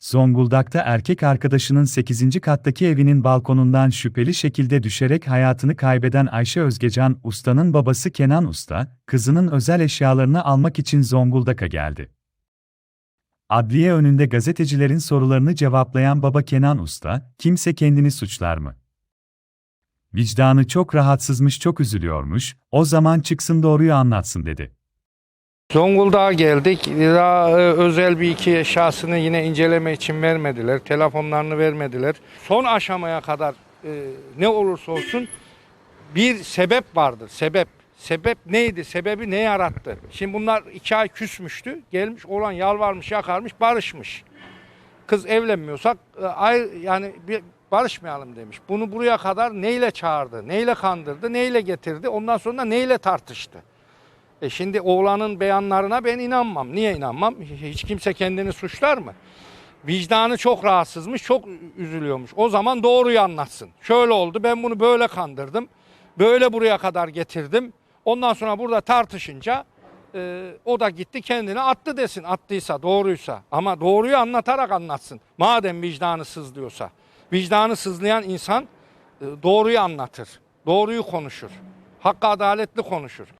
Zonguldak'ta erkek arkadaşının 8. kattaki evinin balkonundan şüpheli şekilde düşerek hayatını kaybeden Ayşe Özgecan Usta'nın babası Kenan Usta, kızının özel eşyalarını almak için Zonguldak'a geldi. Adliye önünde gazetecilerin sorularını cevaplayan baba Kenan Usta, kimse kendini suçlar mı? Vicdanı çok rahatsızmış, çok üzülüyormuş, o zaman çıksın doğruyu anlatsın dedi. Zonguldak'a geldik. Daha e, özel bir iki eşyasını yine inceleme için vermediler. Telefonlarını vermediler. Son aşamaya kadar e, ne olursa olsun bir sebep vardır. Sebep. Sebep neydi? Sebebi ne yarattı? Şimdi bunlar iki ay küsmüştü. Gelmiş olan yalvarmış, yakarmış, barışmış. Kız evlenmiyorsak e, ay yani bir barışmayalım demiş. Bunu buraya kadar neyle çağırdı, neyle kandırdı, neyle getirdi, ondan sonra neyle tartıştı. E şimdi oğlanın beyanlarına ben inanmam. Niye inanmam? Hiç kimse kendini suçlar mı? Vicdanı çok rahatsızmış, çok üzülüyormuş. O zaman doğruyu anlatsın. Şöyle oldu, ben bunu böyle kandırdım. Böyle buraya kadar getirdim. Ondan sonra burada tartışınca e, o da gitti kendini attı desin. Attıysa, doğruysa. Ama doğruyu anlatarak anlatsın. Madem vicdanı sızlıyorsa. Vicdanı sızlayan insan e, doğruyu anlatır. Doğruyu konuşur. Hakkı adaletli konuşur.